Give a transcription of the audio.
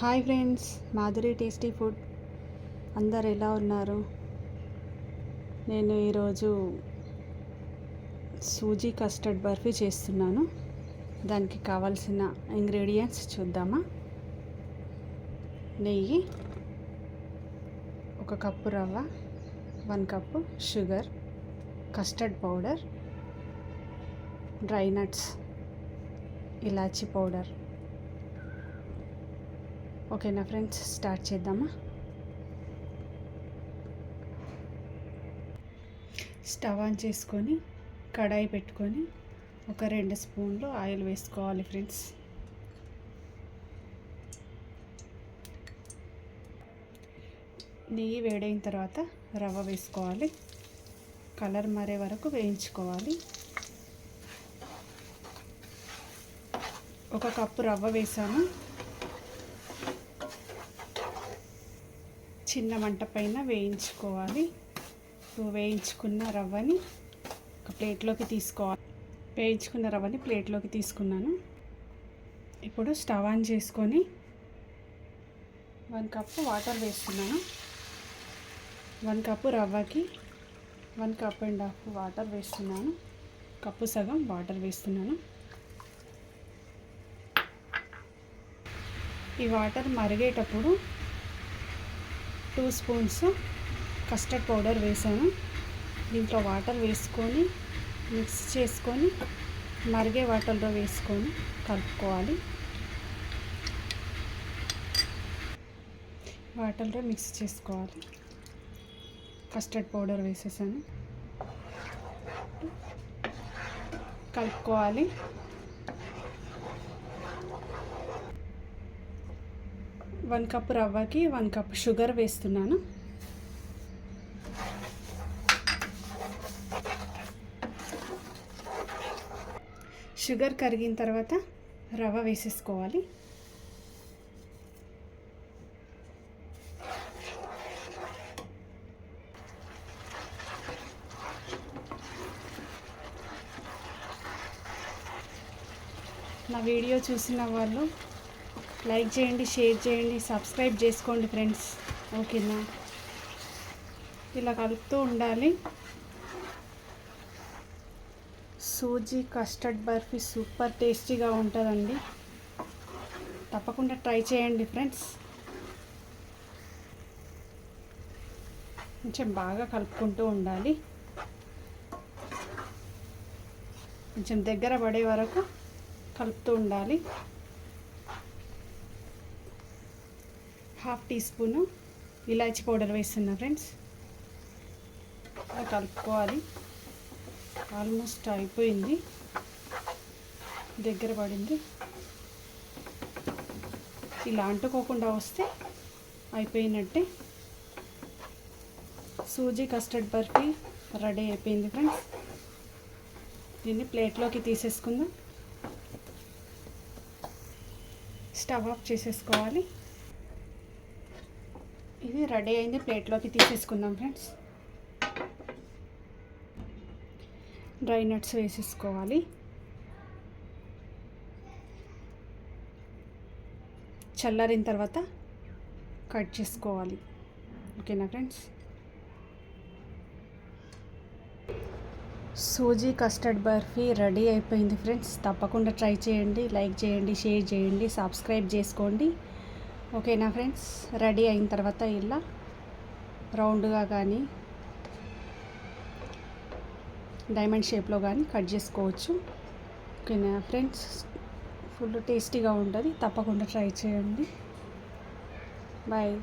Hi friends Madhuri tasty food అందరు ఎలా ఉన్నారు? నేను ఈరోజు సూజీ కస్టర్డ్ బర్ఫీ చేస్తున్నాను. దానికి కావాల్సిన ఇంగ్రీడియంట్స్ చూద్దామా? నెయ్యి ఒక కప్పు రవ్వ one cup sugar custard powder dry nuts ఇలాచీ పౌడర్. ఓకేనా ఫ్రెండ్స్ స్టార్ట్ చేద్దామా? స్టవ్ ఆన్ చేసుకొని కడాయి పెట్టుకొని ఒక రెండు స్పూన్లు ఆయిల్ వేసుకోవాలి ఫ్రెండ్స్. నెయ్యి వేడైన తర్వాత రవ్వ వేసుకోవాలి. కలర్ మారే వరకు వేయించుకోవాలి. ఒక కప్పు రవ్వ వేసాను. చిన్న మంట పైన వేయించుకోవాలి. వేయించుకున్న రవ్వని ఒక ప్లేట్లోకి తీసుకోవాలి. వేయించుకున్న రవ్వని ప్లేట్లోకి తీసుకున్నాను. ఇప్పుడు స్టవ్ ఆన్ చేసుకొని వన్ కప్పు వాటర్ వేస్తున్నాను. One cup రవ్వకి one cup and half water వేస్తున్నాను. కప్పు సగం వాటర్ వేస్తున్నాను. ఈ వాటర్ మరిగేటప్పుడు టూ స్పూన్స్ కస్టర్డ్ పౌడర్ వేసాను. దీంట్లో వాటర్ వేసుకొని మిక్స్ చేసుకొని మరిగే వాటర్లో వేసుకొని కలుపుకోవాలి. వాటర్లో మిక్స్ చేసుకోవాలి. కస్టర్డ్ పౌడర్ వేసేసాను. కలుపుకోవాలి. వన్ కప్ రవ్వకి వన్ కప్ షుగర్ వేస్తున్నాను. షుగర్ కరిగిన తర్వాత రవ్వ వేసేసుకోవాలి. నా వీడియో చూసిన వాళ్ళు లైక్ చేయండి షేర్ చేయండి సబ్స్క్రైబ్ చేసుకోండి ఫ్రెండ్స్. ఓకేనా? ఇలా కలుపుతూ ఉండాలి. సూజీ కస్టర్డ్ బర్ఫీ సూపర్ టేస్టీగా ఉంటుందండి. తప్పకుండా ట్రై చేయండి ఫ్రెండ్స్. కొంచెం బాగా కలుపుకుంటూ ఉండాలి. కొంచెం దగ్గర పడే వరకు కలుపుతూ ఉండాలి. హాఫ్ టీ స్పూను ఇలాచి పౌడర్ వేస్తున్నా ఫ్రెండ్స్. కలుపుకోవాలి. ఆల్మోస్ట్ అయిపోయింది. దగ్గర పడింది. ఇలా అంటుకోకుండా వస్తే అయిపోయినట్టే. సూజీ కస్టర్డ్ బర్ఫీ రెడీ అయిపోయింది ఫ్రెండ్స్. దీన్ని ప్లేట్లోకి తీసేసుకుందాం. స్టవ్ ఆఫ్ చేసేసుకోవాలి. ఇది రెడీ అయింది ప్లేట్లోకి తీసేసుకుందాం ఫ్రెండ్స్. డ్రై నట్స్ వేసేసుకోవాలి. చల్లారిన తర్వాత కట్ చేసుకోవాలి. ఓకేనా friends? Suji custard barfi ready అయిపోయింది ఫ్రెండ్స్. తప్పకుండా ట్రై చేయండి లైక్ చేయండి షేర్ చేయండి సబ్స్క్రైబ్ చేసుకోండి. ఓకేనా ఫ్రెండ్స్? రెడీ అయిన తర్వాత ఇలా రౌండ్గా కానీ డైమండ్ షేప్లో కానీ కట్ చేసుకోవచ్చు. ఓకేనా ఫ్రెండ్స్? ఫుల్ టేస్టీగా ఉంటుంది. తప్పకుండా ట్రై చేయండి. బాయ్.